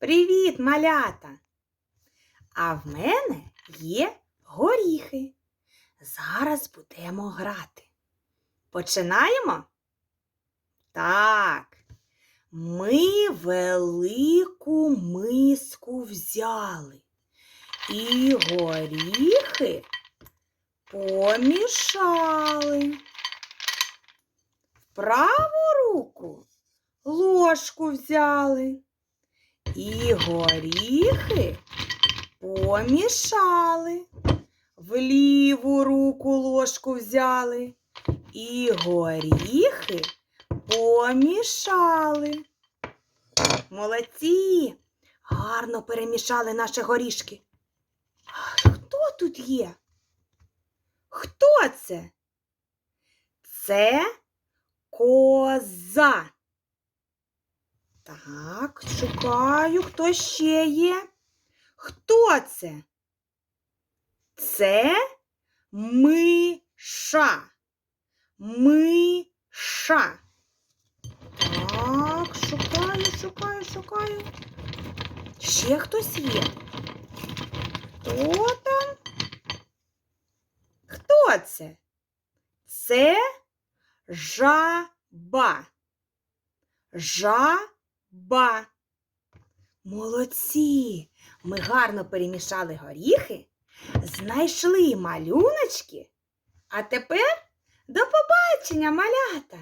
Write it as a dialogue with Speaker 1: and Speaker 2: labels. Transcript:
Speaker 1: Привіт, малята! А в мене є горіхи. Зараз будемо грати. Починаємо? Так. Ми велику миску взяли і горіхи помішали. В праву руку ложку взяли і горіхи помішали. В ліву руку ложку взяли і горіхи помішали. Молодці! Гарно перемішали наші горішки. Хто тут є? Хто це? Це коза. Так, шукаю, хто ще є. Хто це? Це миша. Миша. Так, шукаю, шукаю, шукаю. Ще хтось є. Хто там? Хто це? Це жаба. Жаба. Молодці. Ми гарно перемішали горіхи, знайшли малюночки. А тепер до побачення, малята!